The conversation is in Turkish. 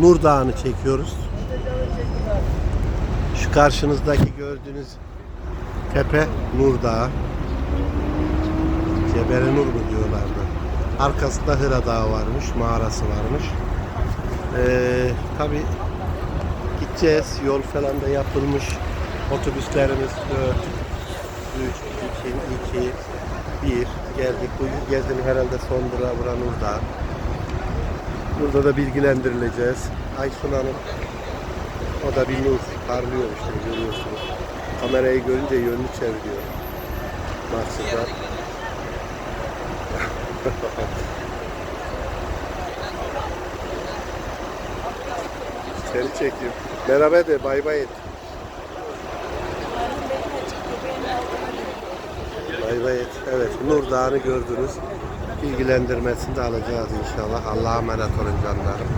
Nur Dağı'nı çekiyoruz. Şu karşınızdaki gördüğünüz tepe Nur Dağı. Cebeli Nur mu diyorlardı. Arkasında Hıra Dağı varmış, mağarası varmış. Ee, Tabi gideceğiz, yol falan da yapılmış. Otobüslerimiz 4, 3, 2, 2, 1 geldik. Bu gezinin herhalde son durağı bura Nur Dağı. Burada da bilgilendirileceğiz. Aysun Hanım o da bir nur parlıyor işte görüyorsunuz. Kamerayı görünce yönünü çeviriyor. Maksudlar. Seni çekeyim. Merhaba de bay bay et. Bay bay et. Evet Nur Dağı'nı gördünüz. Bilgilendirmesini de alacağız inşallah. Allah'a emanet olun canlarım.